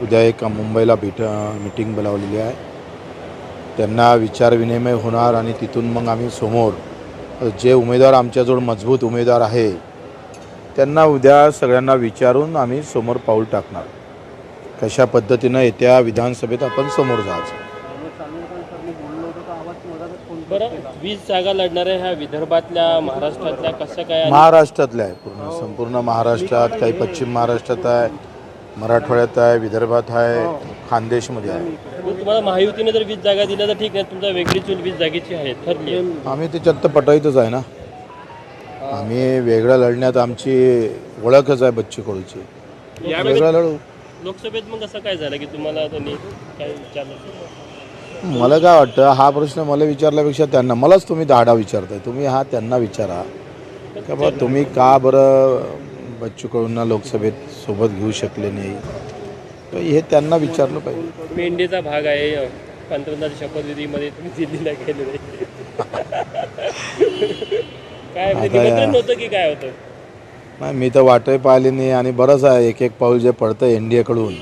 उद्या एक मुंबईला भेट मिटिंग बोलावलेली आहे. त्यांना विचारविनिमय होणार आणि तिथून मग आम्ही समोर जे उमेदवार आमच्याजवळ मजबूत उमेदवार आहे त्यांना उद्या सगळ्यांना विचारून आम्ही समोर पाऊल टाकणार. कशा पद्धतीनं येत्या विधानसभेत आपण समोर जायचं. वीस जागा लढणाऱ्या ह्या विदर्भातल्या महाराष्ट्रातल्या कसं काय महाराष्ट्रातल्या आहे पूर्ण संपूर्ण महाराष्ट्रात काही पश्चिम महाराष्ट्रात आहे मराठवाड्यात आहे विदर्भात आहे खानदेशमध्ये आहे. मग तुम्हाला महायुतीने जर वीस जागा दिल्या तर ठीक आहे तुमचा वेगळी चूल वीस जागेची आहे ठरली आहे. आम्ही त्याच्यात तर पटाईतच आहे ना. आम्ही वेगळं लढण्यात आमची ओळखच आहे बच्ची कडूची वेगळं लढू. लोकसभेत मग कसं काय झालं की तुम्हाला त्यांनी काय विचारलं? मला काय वाटतं हा प्रश्न मला विचारल्यापेक्षा त्यांना मलाच तुम्ही दाडा विचारताय. तुम्ही हा त्यांना विचारा. का बा तुम्ही का बरं बच्चू कडूंना लोकसभेत सोबत घेऊ शकले नाही. तर हे त्यांना विचारलं पाहिजे. मेंढीचा भाग आहे पंतप्रधान शपथविधीमध्ये तुम्ही दिल्लीला गेले काय निमंत्रण होतं की काय होतं? नाही मी तर वाटही पाहिली नाही आणि बरंच आहे एक एक पाऊल जे पडतं एन डी एकडून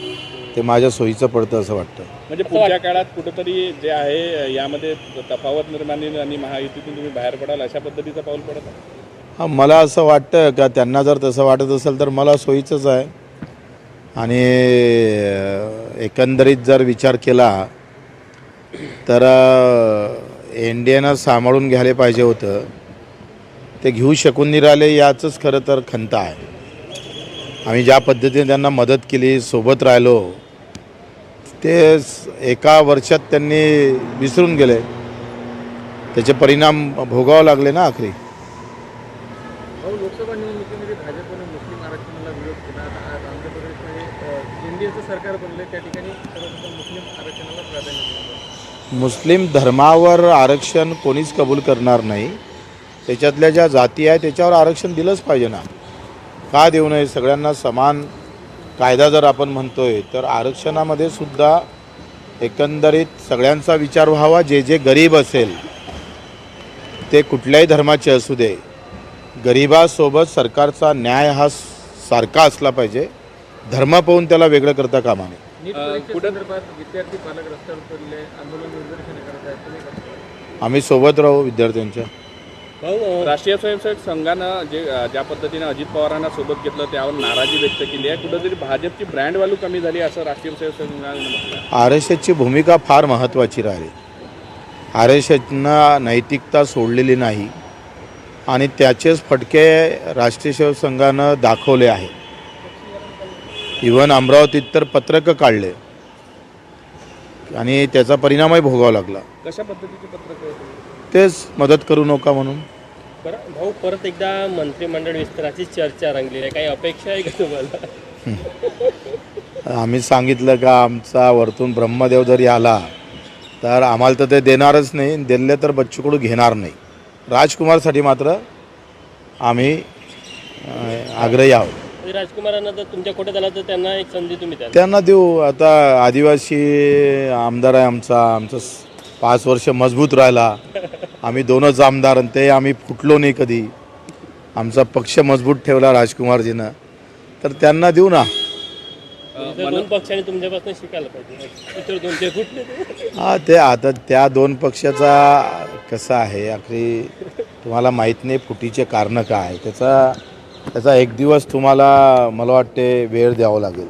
ते माझ्या सोयीचं पडतं असं वाटतं. म्हणजे पुढच्या काळात कुठंतरी जे आहे यामध्ये तफावत निर्माण आणि महायुतीतून तुम्ही बाहेर पडाल अशा पद्धतीचं पाऊल पडत आहे? मला असं वाटतं का त्यांना जर तसं वाटत असेल तर मला सोयीचंच आहे. आणि एकंदरीत जर विचार केला तर एन डी एनं सांभाळून घ्यायला पाहिजे होतं. ते घेऊ शकून नाही राहिले याचंच खरं तर खंत आहे. आम्ही ज्या पद्धतीने त्यांना मदत केली सोबत राहिलो ते एका वर्षात त्यांनी विसरून गेले. त्याचे परिणाम भोगावे लागले ना आखरी? लोकसभा निवडणुकीमध्ये भाजपनं मुस्लिम आरक्षणाला विरोध केला. आता आज आंध्र प्रदेशमध्ये एनडीएचं सरकार बनले त्या ठिकाणी सर्वप्रथम मुस्लिम आरक्षणाला प्राधान्य दिलं मुस्लिम धर्मावर आरक्षण कोणीच कबूल करणार नाही. त्याच्यातल्या ज्या जाती आहे त्याच्यावर आरक्षण दिलंच पाहिजे ना. का देऊ नये? सगळ्यांना समान कायदा जर आपण म्हणतोय तर आरक्षणामध्ये सुद्धा एकंदरीत सगळ्यांचा विचार व्हावा. जे जे गरीब असेल ते कुठल्याही धर्माचे असू दे गरिबासोबत सरकारचा न्याय हा सारखा असला पाहिजे. धर्म पाहून त्याला वेगळं करता कामा नये. नीट परीक्षेसंदर्भात विद्यार्थी पालक रस्त्यावर उतरले आंदोलन निदर्शने करत आहेत तुम्ही कसं पाहता? आम्ही सोबत राहू विद्यार्थ्यांच्या. राष्ट्रीय स्वयंसेवक संघानं जे ज्या पद्धतीने अजित पवारांना सोबत घेतलं त्यावर नाराजी व्यक्त केली आहे. कुठंतरी भाजपची ब्रँड व्हॅल्यू कमी झाली असं राष्ट्रीय स्वयंसेवक संघाने म्हटलं आहे. आर एस एसची भूमिका फार महत्त्वाची राहिली. आर एस एसनं नैतिकता सोडलेली नाही. आणि त्याचेच फटके राष्ट्रीय सेवक संघानं दाखवले आहे इवन अमरावतीत तर पत्रकं काढले. आणि त्याचा परिणामही भोगावा लागला. कशा पद्धतीची पत्रक तेच मदत करू नका म्हणून. बरं भाऊ परत एकदा मंत्रिमंडळ विस्ताराची चर्चा रंगलेली आहे. काही अपेक्षा आहे का तुम्हाला? आम्ही सांगितलं का आमचा वरतून ब्रह्मदेव जरी आला तर आम्हाला तर ते देणारच नाही. दिले तर बच्चूकडू घेणार नाही. राजकुमारसाठी मात्र आम्ही आग्रही आहोत. म्हणजे राजकुमारांना जर तुमच्या कोट्यात आला तर त्यांना एक संधी तुम्ही द्याल. त्यांना देऊ. आता आदिवासी आमदार आहे आमचा आमचा स- पाच वर्ष मजबूत राहिला. आम्ही दोनच आमदार आणि ते आम्ही फुटलो नाही कधी. आमचा पक्ष मजबूत ठेवला राजकुमारजीनं. तर त्यांना देऊ ना. दोन पक्षांनी तुमच्यापासून शिकायला पाहिजे. इतर दोन ते कुठले ते? हा ते आता त्या दोन पक्षाचा कसं आहे आखरी तुम्हाला माहीत नाही फुटीचे कारणं काय. आहे त्याचा त्याचा एक दिवस तुम्हाला मला वाटते वेळ द्यावा लागेल.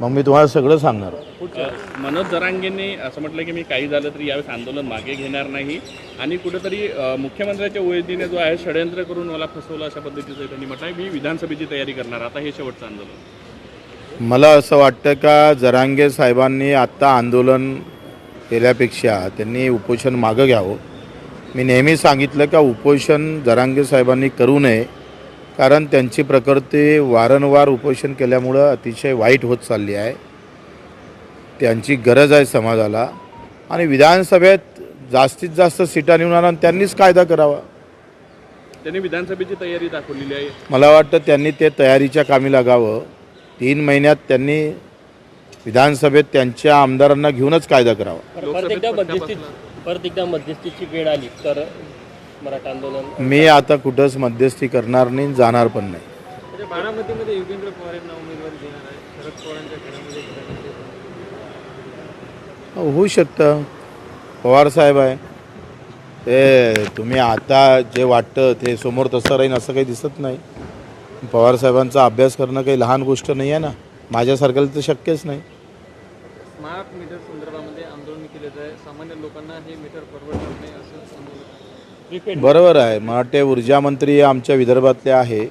मग मी तुम्हाला सगळं सांगणार. अ, मनोज जरांगेंनी असं म्हटलं की मी काही झालं तरी यावेळेस आंदोलन मागे घेणार नाही. आणि कुठेतरी अ, मुख्यमंत्र्याच्या ओळखीने जो आहे षडयंत्र करून मला फसवलं अशा पद्धतीचं त्यांनी म्हटलं आहे. मी विधानसभेची तयारी करणार. आता हे शेवटचं आंदोलन. मला असं वाटतं का जरांगे साहेबांनी आत्ता आंदोलन केल्यापेक्षा त्यांनी उपोषण मागं घ्यावं. मी नेहमी सांगितलं का उपोषण जरांगे साहेबांनी करू नये कारण त्यांची प्रकृती वारंवार उपोषण केल्यामुळं अतिशय वाईट होत चालली आहे. त्यांची गरज आहे समाजाला. आणि विधानसभेत जास्तीत जास्त सीटा निवडून आणून त्यांनीच कायदा करावा. त्यांनी विधानसभेची तयारी दाखवलेली आहे. मला वाटतं त्यांनी ते तयारीच्या कामी लागावं. तीन महिन्यात त्यांनी विधानसभेत त्यांच्या आमदारांना घेऊनच कायदा करावा. परत एकदा मध्यस्थी परत एकदा मध्यस्थीची वेळ आली तर मराठा आंदोलन मी आता कुठंच मध्यस्थी करणार नाही जाणार पण नाही. म्हणजे बारामतीमध्ये योगेंद्र पवार यांना उमेदवारी देणार आहे शरद पवारांच्या घरामध्ये घरामध्ये होऊ शकतं. पवार साहेब आहे. ते तुम्ही आता जे वाटतं ते समोर तसं राहीन असं काही दिसत नाही. पवार साहेबांचा अभ्यास करणं काही लहान गोष्ट नाही आहे ना. माझ्यासारख्याला तर शक्यच नाही. स्मार्ट मीटर संदर्भामध्ये आंदोलन केले जाय सामान्य लोकांना हे मीटर परवडणार नाही असं आंदोलन प्रीपेड बरोबर आहे. मला वाटते ऊर्जा मंत्री आमच्या विदर्भातले आहे.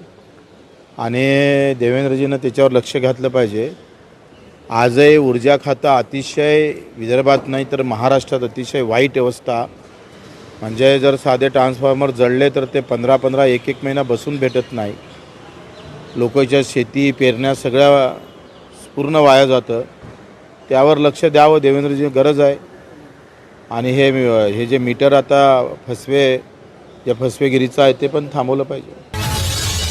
आणि देवेंद्रजीनं त्याच्यावर लक्ष घातलं पाहिजे. आजही ऊर्जा खातं अतिशय विदर्भात नाही तर महाराष्ट्रात अतिशय वाईट अवस्था. म्हणजे जर साधे ट्रान्सफॉर्मर जळले तर ते पंधरा पंधरा एक एक महिना बसून भेटत नाही. लोकांच्या शेती पेरण्या सगळ्या पूर्ण वाया जातं. त्यावर लक्ष द्यावं देवेंद्रजी गरज आहे. आणि हे हे जे मीटर आता फसवे या फसवेगिरीचं आहे ते पण थांबवलं पाहिजे.